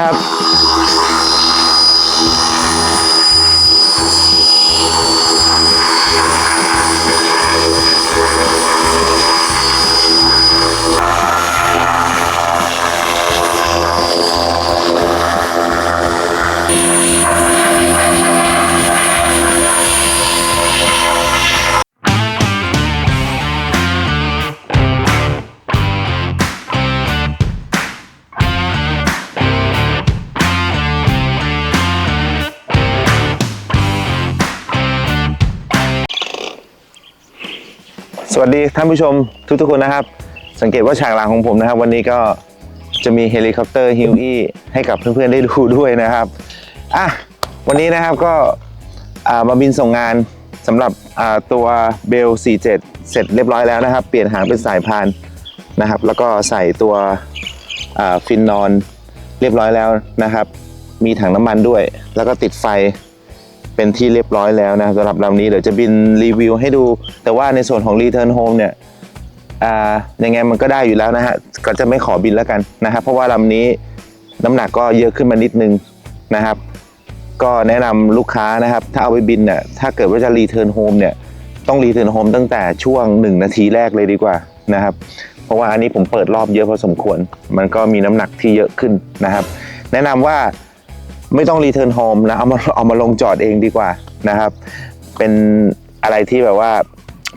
ครับ สวัสดีท่านผู้ชมทุกๆคนนะครับ สังเกตว่าฉากหลังของผมนะครับ วันนี้ก็จะมีเฮลิคอปเตอร์ฮิวอี้ให้กับเพื่อนๆได้ดูด้วยนะครับอะวันนี้นะครับก็มาบินส่งงานสำหรับตัวเบล 47 เสร็จเรียบร้อยแล้วนะครับ เปลี่ยนหางเป็นสายพานนะครับ แล้วก็ใส่ตัวฟินนอนเรียบร้อยแล้วนะครับ มีถังน้ำมันด้วย แล้วก็ติดไฟ เป็นที่เรียบร้อยแล้วนะสำหรับลำนี้เดี๋ยวจะบินรีวิวให้ดู แต่ว่าในส่วนของ Return Home เนี่ยอ่ายังไงมันก็ได้อยู่แล้วนะฮะก็จะไม่ขอบินแล้วกันนะครับเพราะว่าลำนี้น้ำหนักก็เยอะขึ้นมานิดนึงนะครับ ก็แนะนำลูกค้านะครับ ถ้าเอาไปบินเนี่ยถ้าเกิดว่าจะ Return Home เนี่ยต้อง Return Home ตั้งแต่ช่วง 1 นาทีแรกเลยดีกว่านะครับ เพราะว่าอันนี้ผมเปิดรอบเยอะพอสมควร มันก็มีน้ำหนักที่เยอะขึ้นนะครับ แนะนำว่า ไม่ต้องรีเทิร์นโฮมนะเอามาเอามาลงจอดเองดีกว่านะครับ เป็นอะไรที่แบบว่า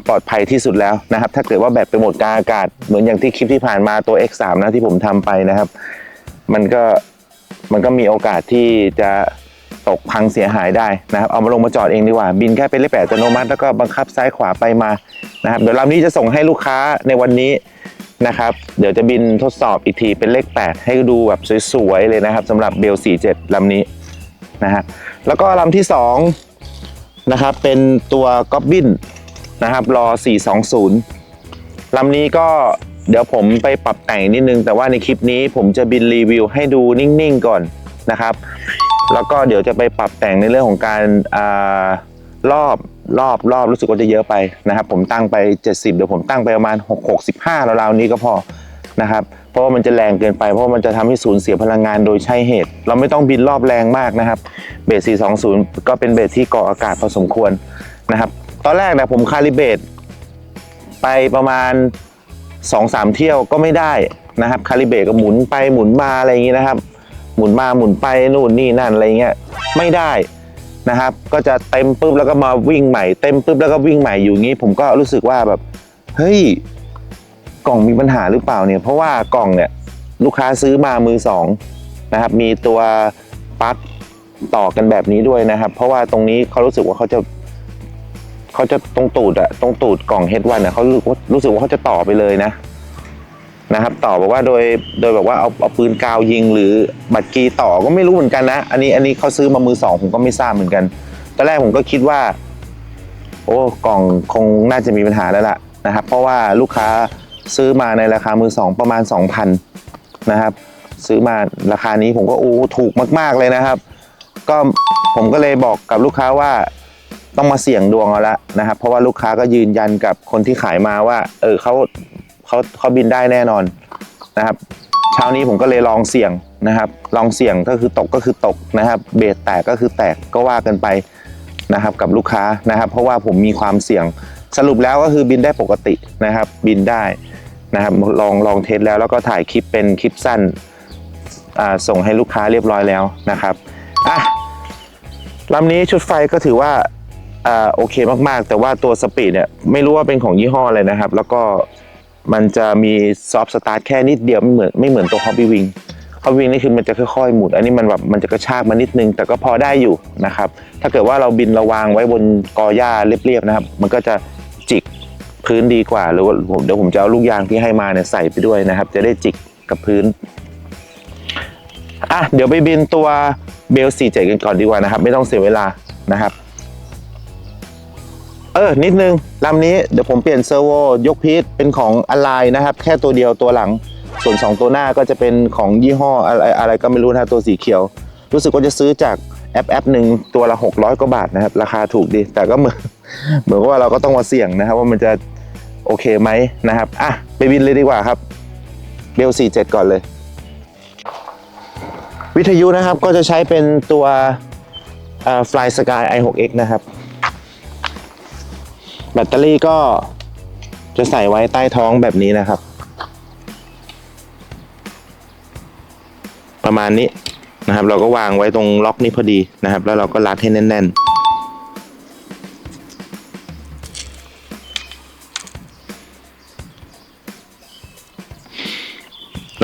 ปลอดภัยที่สุดแล้วนะครับ ถ้าเกิดว่าแบตไปหมดกลางอากาศ เหมือนอย่างที่คลิปที่ผ่านมาตัว X3 นะที่ผมทำไปนะครับ มันก็มันก็มีโอกาสที่จะตกพังเสียหายได้นะครับ เอามาลงมาจอดเองดีกว่า บินแค่เป็นเลขแปดอัตโนมัติแล้วก็บังคับซ้ายขวาไปมานะครับ เดี๋ยวลำนี้จะส่งให้ลูกค้าในวันนี้ นะครับ เดี๋ยวจะบินทดสอบอีกทีเป็นเลข 8 ให้ดูแบบสวยๆเลยนะครับสำหรับเบล 47ลำนี้นะฮะแล้วก็ลำที่2นะครับเป็นตัวก๊อบบินนะครับรอ 420ลำนี้ก็เดี๋ยวผมไปปรับแต่งนิดนึง แต่ว่าในคลิปนี้ผมจะบินรีวิวให้ดูนิ่งๆก่อนนะครับ แล้วก็เดี๋ยวจะไปปรับแต่งในเรื่องของการอารอบ รอบรอบรู้สึกว่าจะเยอะไปนะครับ ผมตั้งไป 70 เดี๋ยวผมตั้งไปประมาณ 6 65ราวๆนี้ก็พอนะครับ เพราะว่ามันจะแรงเกินไปเพราะว่ามันจะทำให้สูญเสียพลังงานโดยใช่เหตุ เราไม่ต้องบินรอบแรงมากนะครับเบส420 ก็เป็นเบสที่เกาะอากาศพอสมควรนะครับ ตอนแรกเนี่ยผมคาลิเบรตไปประมาณ 2-3 เที่ยวก็ไม่ได้นะครับคาลิเบรตก็หมุนไปหมุนมาอะไรอย่างนี้นะครับ หมุนมาหมุนไปนู่นนี่นั่นอะไรเงี้ยไม่ได้ นะครับ ก็จะเต็มปุ๊บแล้วก็มาวิ่งใหม่ เต็มปุ๊บแล้วก็วิ่งใหม่อยู่งี้ ผมก็รู้สึกว่าแบบเฮ้ยกล่องมีปัญหาหรือเปล่าเนี่ย เพราะว่ากล่องเนี่ยลูกค้าซื้อมามือสองนะครับ มีตัวปลั๊กต่อกันแบบนี้ด้วยนะครับ เพราะว่าตรงนี้เขารู้สึกว่าเขาจะเขาจะตรงตูดอะตรงตูดกล่องเฮดวันเนี่ยเขารู้รู้สึกว่าเขาจะต่อไปเลยนะ นะครับต่อบอกว่าโดยโดยแบบว่าเอาเอาปืนกาวยิง หรือบัตรกีต่อก็ไม่รู้เหมือนกันนะ อันนี้อันนี้เขาซื้อมามือสองผมก็ไม่ทราบเหมือนกันตอนแรกผมก็คิดว่า โอ้กล่องคงน่าจะมีปัญหาแล้วล่ะนะครับ เพราะว่าลูกค้าซื้อมาในราคามือสองประมาณ 2,000นะครับ ซื้อมาราคานี้ผมก็โอ้ถูกมาก ๆเลยนะครับ ก็ผมก็เลยบอกกับลูกค้าว่าต้องมาเสี่ยงดวงเอาละนะครับ เพราะว่าลูกค้าก็ยืนยันกับคนที่ขายมาว่า เออเขา เขาเขาบินได้แน่นอนนะครับ เช้านี้ผมก็เลยลองเสี่ยงนะครับ ลองเสี่ยงก็คือตกก็คือตกนะครับ เบสแตกก็คือแตกก็ว่ากันไปนะครับกับลูกค้านะครับ เพราะว่าผมมีความเสี่ยงสรุปแล้วก็คือบินได้ปกตินะครับ บินได้นะครับลองลองเทสแล้วแล้วก็ถ่ายคลิปเป็นคลิปสั้นส่งให้ลูกค้าเรียบร้อยแล้วนะครับอะลำนี้ชุดไฟก็ถือว่าอ่าโอเคมากๆ แต่ว่าตัวสปีดเนี่ยไม่รู้ว่าเป็นของยี่ห้ออะไรนะครับ แล้วก็ มันจะมีซอฟต์สตาร์ทแค่นิดเดียวไม่เหมือนไม่เหมือนตัวฮอบบี้วิงฮอบบี้วิงนี่คือมันจะค่อยๆหมุนอันนี้มันแบบมันจะกระชากมานิดนึง แต่ก็พอได้อยู่นะครับ ถ้าเกิดว่าเราบินระวางไว้บนกอหญ้าเรียบๆนะครับ มันก็จะจิกพื้นดีกว่าหรือว่าผมเดี๋ยวผมจะเอาลูกยางที่ให้มาเนี่ยใส่ไปด้วยนะครับ จะได้จิกกับพื้นอะเดี๋ยวไปบินตัวเบลสี่เจกันก่อนดีกว่านะครับ ไม่ต้องเสียเวลานะครับ เออ นิดนึงลำนี้เดี๋ยวผมเปลี่ยนเซอร์โวยกพีทเป็นของอ l ไลนะครับ แค่ตัวเดียวตัวหลัง ส่วน 2 ตัวหน้าก็จะเป็นของยี่ห้ออะไรอะไรก็ไม่รู้นะตัวสีเขียว รู้สึกว่าจะซื้อจากแอปแอปหนึ่งตัวละ 600 กว่าบาทนะครับ ราคาถูกดี แต่ก็เหมือนเหมือนว่าเราก็ต้องมาเสี่ยงนะครับ ว่ามันจะโอเคไหมนะครับอะไปบินเลยดีกว่าครับเบล47 ก่อนเลย วิทยุนะครับก็จะใช้เป็นตัวเอ่อ Fly Sky i6x นะครับ แบตเตอรี่ก็จะใส่ไว้ใต้ท้องแบบนี้นะครับ ประมาณนี้นะครับ เราก็วางไว้ตรงล็อกนี้พอดีนะครับ แล้วเราก็รัดให้แน่น ๆ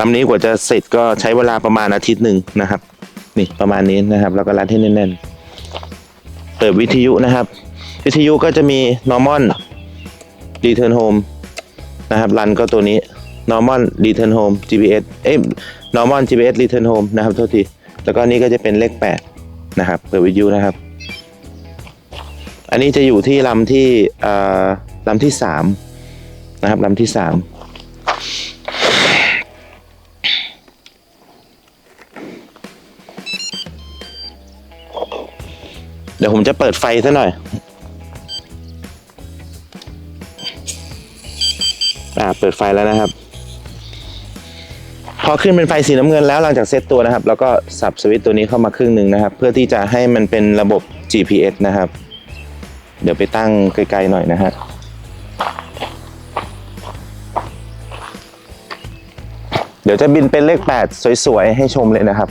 ลำนี้กว่าจะเสร็จก็ใช้เวลาประมาณอาทิตย์หนึ่งนะครับ นี่ประมาณนี้นะครับ แล้วก็รัดให้แน่นๆเปิดวิทยุนะครับ วิทยุก็จะมี normal return home นะครับรันก็ตัวนี้ normal return home GPS เอ้ย normal GPS return home นะครับโทษทีแล้วก็นี่ก็จะเป็นเลข 8 นะครับเปิดวิทยุนะครับ อันนี้จะอยู่ที่ลำที่เอ่อลำที่สามนะครับลำที่สามเดี๋ยวผมจะเปิดไฟซะหน่อย อ่าเปิดไฟแล้วนะครับ พอขึ้นเป็นไฟสีน้ำเงินแล้วหลังจากเซตตัวนะครับ แล้วก็สับสวิตช์ตัวนี้เข้ามาครึ่งหนึ่งนะครับ เพื่อที่จะให้มันเป็นระบบ GPS นะครับ เดี๋ยวไปตั้งไกลๆหน่อยนะฮะเดี๋ยวจะบินเป็นเลข 8 สวยๆ ให้ชมเลยนะครับ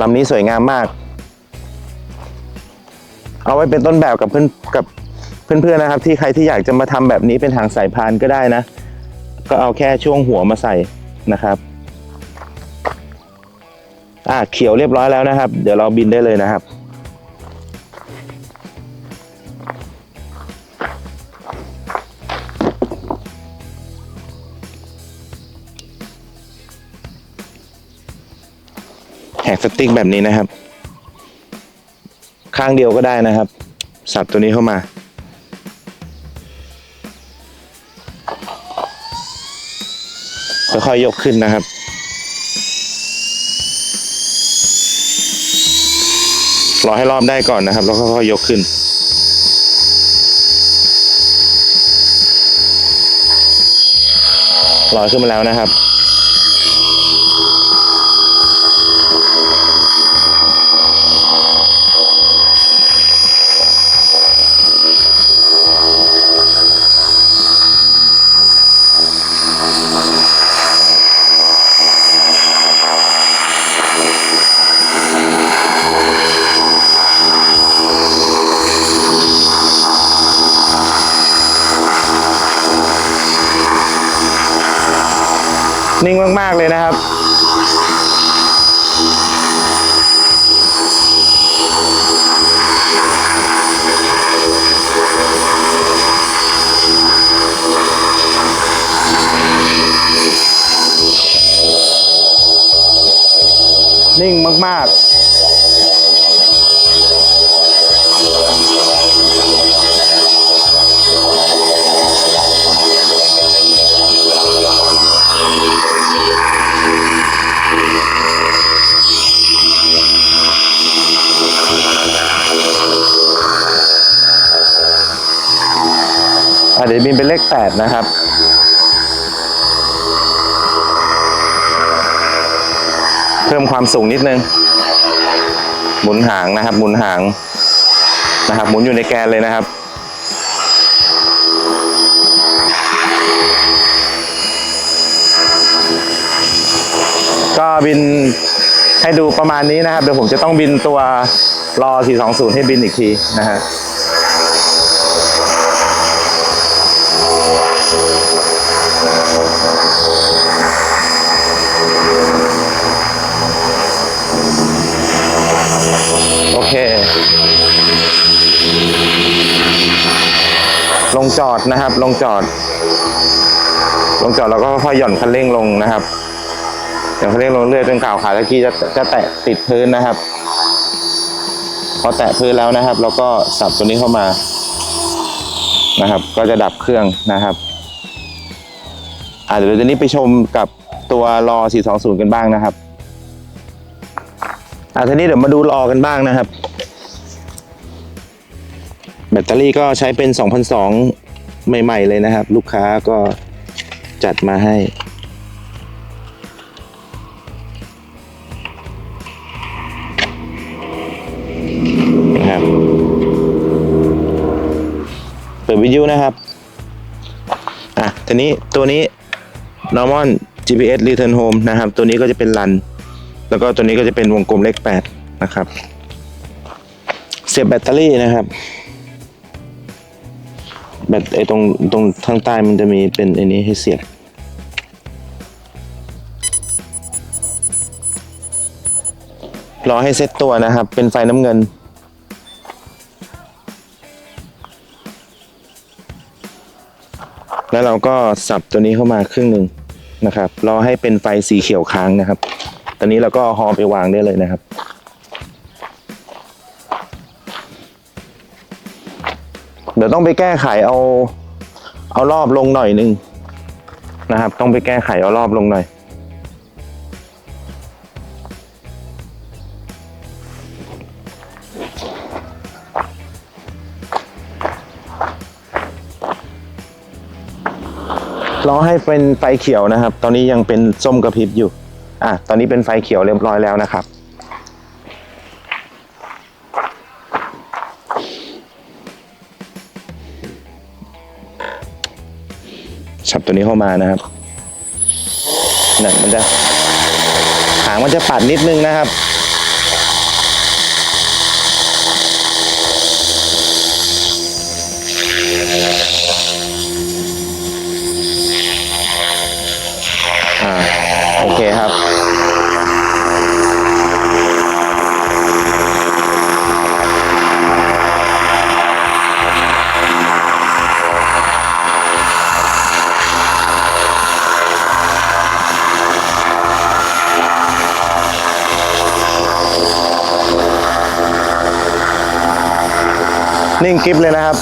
ลำนี้สวยงามมาก เอาไว้เป็นต้นแบบกับเพื่อนกับ เพื่อนๆนะครับ ที่ใครที่อยากจะมาทำแบบนี้เป็นทางสายพานก็ได้นะ ก็เอาแค่ช่วงหัวมาใส่นะครับอ่าเขียวเรียบร้อยแล้วนะครับ เดี๋ยวเราบินได้เลยนะครับ แหกสติ๊กแบบนี้นะครับ ข้างเดียวก็ได้นะครับ สับตัวนี้เข้ามา ค่อยๆยกขึ้นนะครับ รอให้รอบได้ก่อนนะครับ แล้วค่อยๆยกขึ้น ลอยขึ้นมาแล้วนะครับ นิ่งมาก ๆ เลยนะครับ นิ่งมาก ๆ บินเป็นเลขแปดนะครับเพิ่มความสูงนิดนึง หมุนหางนะครับ หมุนหางนะครับ หมุนอยู่ในแกนเลยนะครับ ก็บินให้ดูประมาณนี้นะครับ เดี๋ยวผมจะต้องบินตัวรอ 420 ให้บินอีกทีนะฮะ จอดนะครับ ลงจอด ลงจอดแล้วก็ค่อยๆหย่อนคันเร่งลงนะครับหย่อนคันเร่งลงเรื่อยจนข่าวขาตะกี้จะจะแตะติดพื้นนะครับพอแตะพื้นแล้วนะครับ เราก็สับตัวนี้เข้ามานะครับ ก็จะดับเครื่องนะครับอ่าเดี๋ยวเราจะนี้ไปชมกับตัวรอ 420 กันบ้างนะครับอะทีนี้เดี๋ยวมาดูรอกันบ้างนะครับ แบตเตอรี่ก็ใช้เป็น 2002 ใหม่ๆเลยนะครับ ลูกค้าก็จัดมาให้ นะครับ เปิดวิวนะครับ อะทีนี้ตัวนี้ Normal GPS Return Home นะครับ ตัวนี้ก็จะเป็นลัน แล้วก็ตัวนี้ก็จะเป็นวงกลมเลข8นะครับ เสียบแบตเตอรี่นะครับ แบตไอ้ตรงตรงทางใต้มันจะมีเป็นไอ้นี้ให้เสียบรอให้เซตตัวนะครับ เป็นไฟน้ำเงิน แล้วเราก็สับตัวนี้เข้ามาครึ่งหนึ่งนะครับ รอให้เป็นไฟสีเขียวค้างนะครับ ตอนนี้เราก็ฮอไปวางได้เลยนะครับ เดี๋ยวต้องไปแก้ไขเอา เอารอบลงหน่อยหนึงนะครับ ต้องไปแก้ไขเอารอบลงหน่อย รอให้เป็นไฟเขียวนะครับ ตอนนี้ยังเป็นส้มกระพริบอยู่ อะ ตอนนี้เป็นไฟเขียวเรียบร้อยแล้วนะครับ ฉับตัวนี้เข้ามานะครับนั่นมันจะหางมันจะปัดนิดนึงนะครับ อ่า โอเคครับ นิ่งกริบเลยนะครับ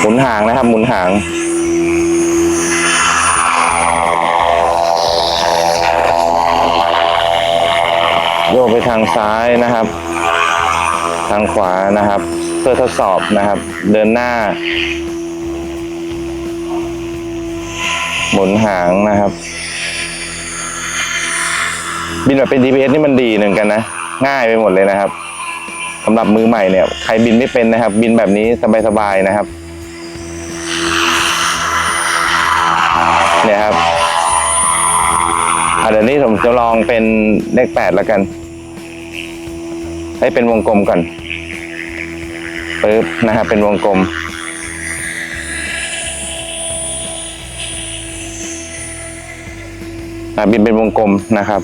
หมุนหางนะครับ หมุนหาง โยกไปทางซ้ายนะครับ ทางขวานะครับ เพื่อทดสอบนะครับ เดินหน้า หมุนหางนะครับ บินแบบเป็น GPS นี่มันดีหนึ่งกันนะ ง่ายไปหมดเลยนะครับสำหรับมือใหม่เนี่ย ใครบินไม่เป็นนะครับ บินแบบนี้สบายๆนะครับ เนี่ยครับอะเดี๋ยวนี้ผมจะลองเป็นเลขแปดแล้วกัน ให้เป็นวงกลมก่อนปึ๊บนะครับเป็นวงกลม บินเป็นวงกลมนะครับ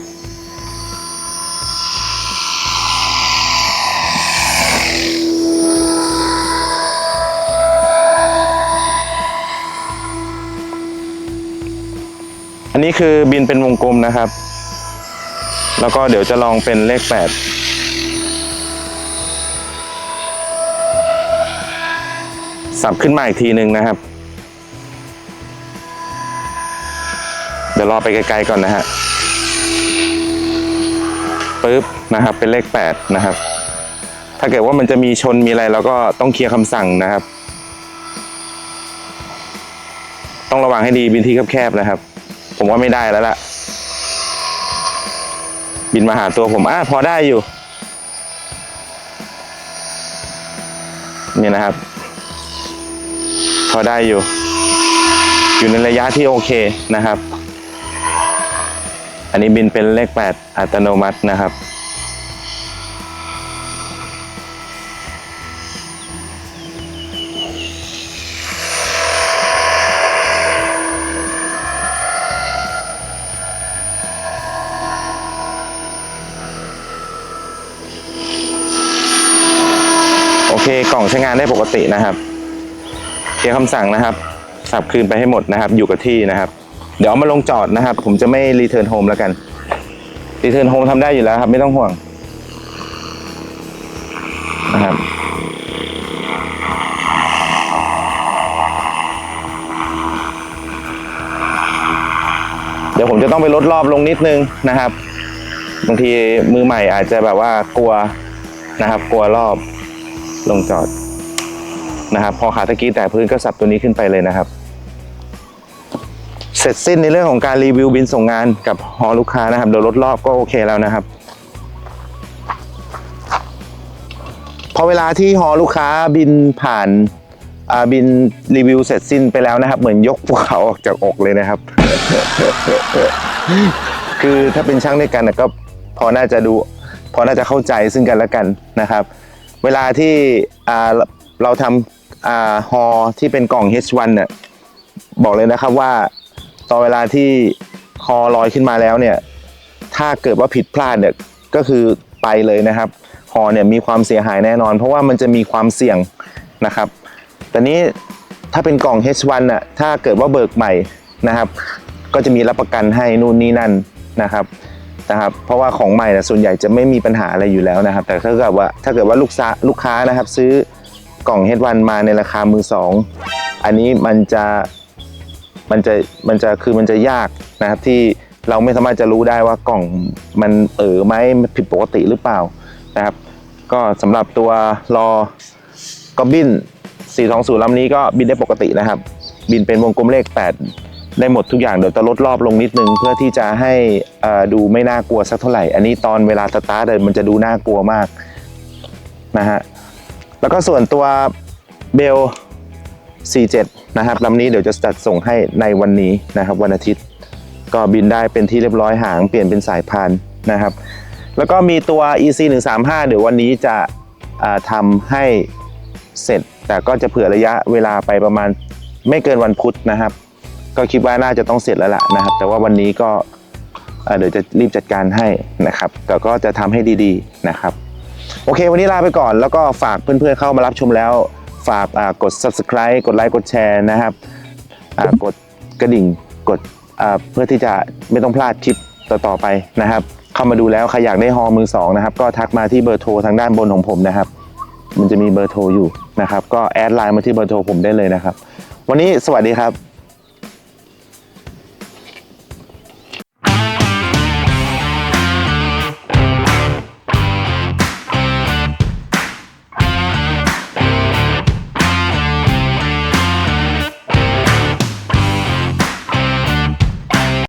อันนี้คือบินเป็นวงกลมนะครับ แล้วก็เดี๋ยวจะลองเป็นเลข 8 สับขึ้นมาอีกทีหนึ่งนะครับ เดี๋ยวรอไปไกลๆก่อนนะฮะปึ๊บนะครับ เป็นเลขแปดนะครับ ถ้าเกิดว่ามันจะมีชนมีอะไรเราก็ต้องเคลียร์คำสั่งนะครับ ต้องระวังให้ดีบินที่แคบๆนะครับ ผมว่าไม่ได้แล้วล่ะ บินมาหาตัวผมอะพอได้อยู่ นี่นะครับ พอได้อยู่ อยู่ในระยะที่โอเคนะครับ อันนี้บินเป็นเลขแปดอัตโนมัตินะครับโอเค กล่องใช้งานได้ปกตินะครับ เขียนคำสั่งนะครับ สับคืนไปให้หมดนะครับ อยู่กับที่นะครับ เดี๋ยวมาลงจอดนะครับ ผมจะไม่รีเทิร์นโฮมแล้วกันรีเทิร์นโฮมทำได้อยู่แล้วครับ ไม่ต้องห่วงนะครับเดี๋ยวผมจะต้องไปลดรอบลงนิดนึงนะครับบางทีมือใหม่อาจจะแบบว่ากลัวนะครับ กลัวรอบลงจอด นะครับพอขาตะกี้แต่พื้นก็สับตัวนี้ขึ้นไปเลยนะครับ เสร็จสิ้นในเรื่องของการรีวิวบินส่งงานกับฮอลูกค้านะครับเดี๋ยวลดรอบก็โอเคแล้วนะครับพอเวลาที่ฮอลูกค้าบินผ่านอ่าบินรีวิวเสร็จสิ้นไปแล้วนะครับ เหมือนยกภูเขาออกจากอกเลยนะครับ คือถ้าเป็นช่างด้วยกันนะก็พอน่าจะดูพอน่าจะเข้าใจซึ่งกันและกันนะครับ เวลาที่อ่าเราทำ อ่าฮอที่เป็นกล่อง H1 เนี่ยบอกเลยนะครับว่าตอนเวลาที่ฮอลอยขึ้นมาแล้วเนี่ย ถ้าเกิดว่าผิดพลาดเนี่ยก็คือไปเลยนะครับฮอเนี่ยมีความเสียหายแน่นอน เพราะว่ามันจะมีความเสี่ยงนะครับ แต่นี้ถ้าเป็นกล่อง H1 น่ะถ้าเกิดว่าเบิกใหม่นะครับ ก็จะมีรับประกันให้นู่นนี่นั่นนะครับนะครับเพราะว่าของใหม่นะส่วนใหญ่จะไม่มีปัญหาอะไรอยู่แล้วนะครับ แต่ถ้าเกิดว่าถ้าเกิดว่าลูกค้าลูกค้านะครับซื้อ กล่อง H1 มาในราคามือสองอันนี้มันจะมันจะมันจะคือมันจะยากนะครับที่เราไม่สามารถจะรู้ได้ว่ากล่องมันเออไหมผิดปกติหรือเปล่านะครับ ก็สำหรับตัวรอกอบบิน420ลำนี้ก็บินได้ปกตินะครับ บินเป็นวงกลมเลข 8 ได้หมดทุกอย่างเดี๋ยวจะลดรอบลงนิดนึง เพื่อที่จะให้ดูไม่น่ากลัวสักเท่าไหร่ อันนี้ตอนเวลาสตาร์ทเลยมันจะดูน่ากลัวมากนะฮะ แล้วก็ส่วนตัวเบล 47 นะครับลำนี้เดี๋ยวจะจัดส่งให้ในวันนี้นะครับ วันอาทิตย์ก็บินได้เป็นที่เรียบร้อยหางเปลี่ยนเป็นสายพานนะครับ แล้วก็มีตัว EC 135เดี๋ยววันนี้จะทำให้เสร็จ แต่ก็จะเผื่อระยะเวลาไปประมาณไม่เกินวันพุธนะครับ ก็คิดว่าน่าจะต้องเสร็จแล้วล่ะนะครับ แต่ว่าวันนี้ก็เดี๋ยวจะรีบจัดการให้นะครับแต่ก็จะทำให้ดีๆนะครับ โอเค วันนี้ลาไปก่อนแล้วก็ฝากเพื่อนๆเข้ามารับชมแล้ว ฝากกด subscribe กดไลค์กดแชร์นะครับกดกระดิ่งกดเพื่อที่จะไม่ต้องพลาดคลิปต่อๆไปนะครับเข้ามาดูแล้วใครอยากได้ฮอมือสองนะครับก็ทักมาที่เบอร์โทรทางด้านบนของผมนะครับ มันจะมีเบอร์โทรอยู่นะครับ ก็แอดไลน์มาที่เบอร์โทรผมได้เลยนะครับ วันนี้สวัสดีครับ